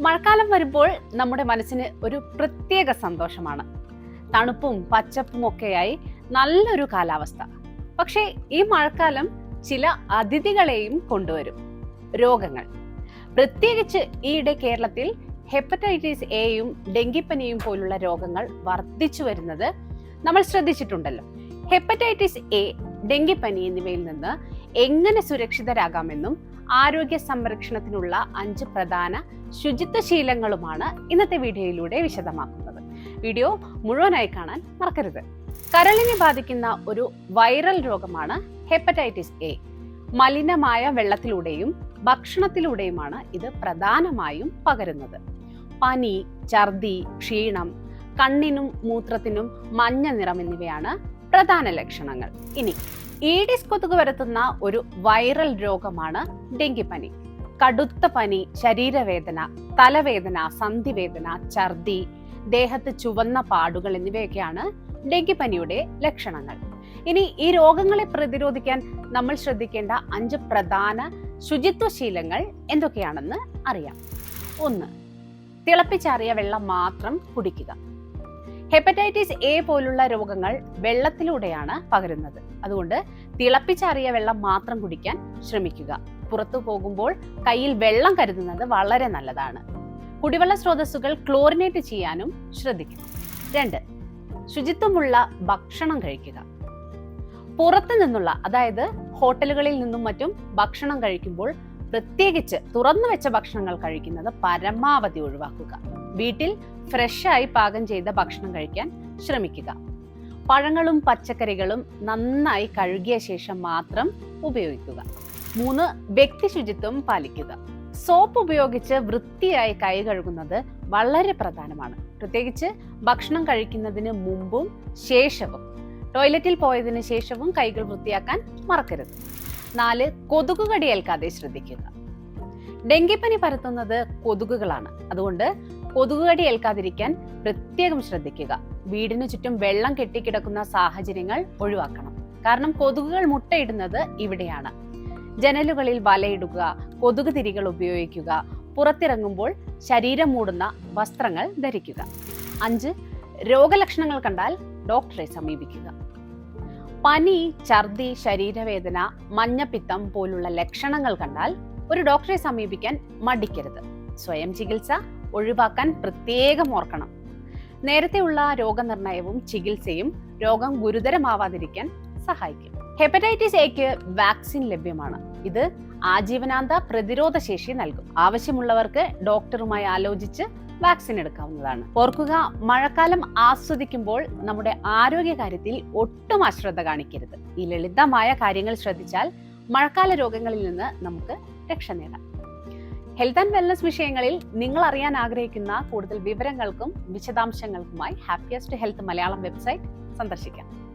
മഴക്കാലം വരുമ്പോൾ നമ്മുടെ മനസ്സിന് ഒരു പ്രത്യേക സന്തോഷമാണ്. തണുപ്പും പച്ചപ്പും ഒക്കെയായി നല്ലൊരു കാലാവസ്ഥ. പക്ഷേ ഈ മഴക്കാലം ചില അതിഥികളെയും കൊണ്ടുവരും. രോഗങ്ങൾ. പ്രത്യേകിച്ച് ഈയിടെ കേരളത്തിൽ ഹെപ്പറ്റൈറ്റിസ് എയും ഡെങ്കിപ്പനിയും പോലുള്ള രോഗങ്ങൾ വർദ്ധിച്ചു വരുന്നത് നമ്മൾ ശ്രദ്ധിച്ചിട്ടുണ്ടല്ലോ. ഹെപ്പറ്റൈറ്റിസ് എ ഡെങ്കിപ്പനി എന്നിവയിൽ നിന്ന് എങ്ങനെ സുരക്ഷിതരാകാമെന്നും ആരോഗ്യ സംരക്ഷണത്തിനുള്ള അഞ്ച് പ്രധാന ശുചിത്വ ശീലങ്ങളുമാണ് ഇന്നത്തെ വീഡിയോയിലൂടെ വിശദമാക്കുന്നത്. വീഡിയോ മുഴുവനായി കാണാൻ മറക്കരുത്. കരളിനെ ബാധിക്കുന്ന ഒരു വൈറൽ രോഗമാണ് ഹെപ്പറ്റൈറ്റിസ് എ. മലിനമായ വെള്ളത്തിലൂടെയും ഭക്ഷണത്തിലൂടെയുമാണ് ഇത് പ്രധാനമായും പകരുന്നത്. പനി ഛർദി ക്ഷീണം കണ്ണിനും മൂത്രത്തിനും മഞ്ഞ നിറം എന്നിവയാണ് പ്രധാന ലക്ഷണങ്ങൾ. ഇനി ഈഡിസ് കൊതുക് വരുത്തുന്ന ഒരു വൈറൽ രോഗമാണ് ഡെങ്കിപ്പനി. കടുത്ത പനി ശരീരവേദന തലവേദന സന്ധിവേദന ഛർദി ദേഹത്ത് ചുവന്ന പാടുകൾ എന്നിവയൊക്കെയാണ് ഡെങ്കിപ്പനിയുടെ ലക്ഷണങ്ങൾ. ഇനി ഈ രോഗങ്ങളെ പ്രതിരോധിക്കാൻ നമ്മൾ ശ്രദ്ധിക്കേണ്ട അഞ്ച് പ്രധാന ശുചിത്വശീലങ്ങൾ എന്തൊക്കെയാണെന്ന് അറിയാം. ഒന്ന് തിളപ്പിച്ചാറിയ വെള്ളം മാത്രം കുടിക്കുക. ഹെപ്പറ്റൈറ്റിസ് എ പോലുള്ള രോഗങ്ങൾ വെള്ളത്തിലൂടെയാണ് പകരുന്നത്. അതുകൊണ്ട് തിളപ്പിച്ചാറിയ വെള്ളം മാത്രം കുടിക്കാൻ ശ്രമിക്കുക. പുറത്തു പോകുമ്പോൾ കയ്യിൽ വെള്ളം കരുതുന്നത് വളരെ നല്ലതാണ്. കുടിവെള്ള സ്രോതസ്സുകൾ ക്ലോറിനേറ്റ് ചെയ്യാനും ശ്രദ്ധിക്കണം. രണ്ട് ശുചിത്വമുള്ള ഭക്ഷണം കഴിക്കുക. പുറത്തു നിന്നുള്ള അതായത് ഹോട്ടലുകളിൽ നിന്നും മറ്റും ഭക്ഷണം കഴിക്കുമ്പോൾ പ്രത്യേകിച്ച് തുറന്നു വെച്ച ഭക്ഷണങ്ങൾ കഴിക്കുന്നത് പരമാവധി ഒഴിവാക്കുക. വീട്ടിൽ ഫ്രഷായി പാകം ചെയ്ത ഭക്ഷണം കഴിക്കാൻ ശ്രമിക്കുക. പഴങ്ങളും പച്ചക്കറികളും നന്നായി കഴുകിയ ശേഷം മാത്രം ഉപയോഗിക്കുക. മൂന്ന് വ്യക്തി ശുചിത്വം പാലിക്കുക. സോപ്പ് ഉപയോഗിച്ച് വൃത്തിയായി കൈ കഴുകുന്നത് വളരെ പ്രധാനമാണ്. പ്രത്യേകിച്ച് ഭക്ഷണം കഴിക്കുന്നതിന് മുമ്പും ശേഷവും. ടോയ്ലറ്റിൽ പോയതിനു ശേഷവും കൈകൾ വൃത്തിയാക്കാൻ മറക്കരുത്. നാല് കൊതുക് കടിയേൽക്കാതെ ശ്രദ്ധിക്കുക. ഡെങ്കിപ്പനി പരത്തുന്നത് കൊതുകുകളാണ്. അതുകൊണ്ട് കൊതുക് കടി ഏൽക്കാതിരിക്കാൻ പ്രത്യേകം ശ്രദ്ധിക്കുക. വീടിനു ചുറ്റും വെള്ളം കെട്ടിക്കിടക്കുന്ന സാഹചര്യങ്ങൾ ഒഴിവാക്കണം. കാരണം കൊതുകുകൾ മുട്ടയിടുന്നത് ഇവിടെയാണ്. ജനലുകളിൽ വലയിടുക കൊതുക് തിരികൾ ഉപയോഗിക്കുക പുറത്തിറങ്ങുമ്പോൾ ശരീരം മൂടുന്ന വസ്ത്രങ്ങൾ ധരിക്കുക. അഞ്ച് രോഗലക്ഷണങ്ങൾ കണ്ടാൽ ഡോക്ടറെ സമീപിക്കുക. പനി ഛർദി ശരീരവേദന മഞ്ഞപ്പിത്തം പോലുള്ള ലക്ഷണങ്ങൾ കണ്ടാൽ ഒരു ഡോക്ടറെ സമീപിക്കാൻ മടിക്കരുത്. സ്വയം ചികിത്സ ഒഴിവാക്കാൻ പ്രത്യേകം ഓർക്കണം. നേരത്തെയുള്ള രോഗനിർണയവും ചികിത്സയും രോഗം ഗുരുതരമാവാതിരിക്കാൻ സഹായിക്കും. ഹെപ്പറ്റൈറ്റിസ് എക്ക് വാക്സിൻ ലഭ്യമാണ്. ഇത് ആജീവനാന്ത പ്രതിരോധ ശേഷി നൽകും. ആവശ്യമുള്ളവർക്ക് ഡോക്ടറുമായി ആലോചിച്ച് വാക്സിൻ എടുക്കാവുന്നതാണ്. ഓർക്കുക മഴക്കാലം ആസ്വദിക്കുമ്പോൾ നമ്മുടെ ആരോഗ്യ കാര്യത്തിൽ ഒട്ടും അശ്രദ്ധ കാണിക്കരുത്. ഈ ലളിതമായ കാര്യങ്ങൾ ശ്രദ്ധിച്ചാൽ മഴക്കാല രോഗങ്ങളിൽ നിന്ന് നമുക്ക് രക്ഷ നേടാം. ഹെൽത്ത് ആൻഡ് വെൽനസ് വിഷയങ്ങളിൽ നിങ്ങൾ അറിയാൻ ആഗ്രഹിക്കുന്ന കൂടുതൽ വിവരങ്ങൾക്കും വിശദാംശങ്ങൾക്കുമായി ഹാപ്പിയസ്റ്റ് ഹെൽത്ത് മലയാളം വെബ്സൈറ്റ് സന്ദർശിക്കാം.